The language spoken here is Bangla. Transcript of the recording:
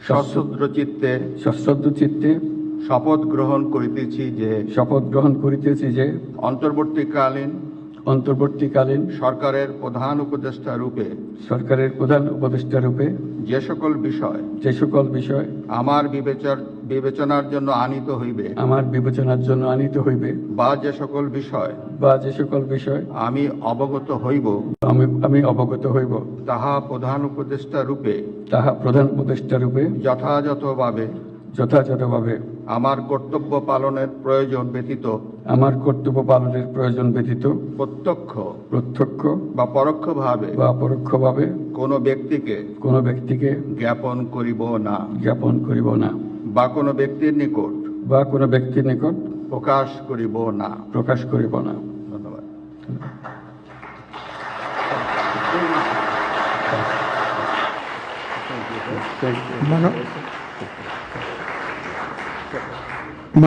সশ্রদ্র চিত্তে সশ্রদ্ধ চিত্তে শপথ গ্রহণ করিতেছি যে শপথ গ্রহণ করিতেছি যে অন্তর্বর্তীকালীন অন্তর্বর্তীকালীন সরকারের প্রধান উপদেষ্টা রূপে সরকারের প্রধান উপদেষ্টা রূপে যে সকল বিষয় যে সকল বিষয় আমার বিবেচর বিবেচনার জন্য আনিত হইবে আমার বিবেচনার জন্য আনিত হইবে বা যে সকল বিষয় বা যে সকল বিষয় আমি অবগত হইব আমি আমি অবগত হইব। তাহা প্রধান উপদেষ্টা রূপে তাহা প্রধান উপদেষ্টা রূপে যথাযথভাবে যথাযথভাবে আমার কর্তব্য পালনের প্রয়োজন ব্যতীত আমার কর্তব্য পালনের প্রয়োজন ব্যতীত প্রত্যক্ষ প্রত্যক্ষ বা পরোক্ষভাবে বা পরোক্ষভাবে কোনো ব্যক্তিকে কোনো ব্যক্তিকে জ্ঞাপন করিব না। জ্ঞাপন করিব না। বা কোনো ব্যক্তির নিকট বা কোনো ব্যক্তির নিকট প্রকাশ করিব না। প্রকাশ করিব না। ধন্যবাদ।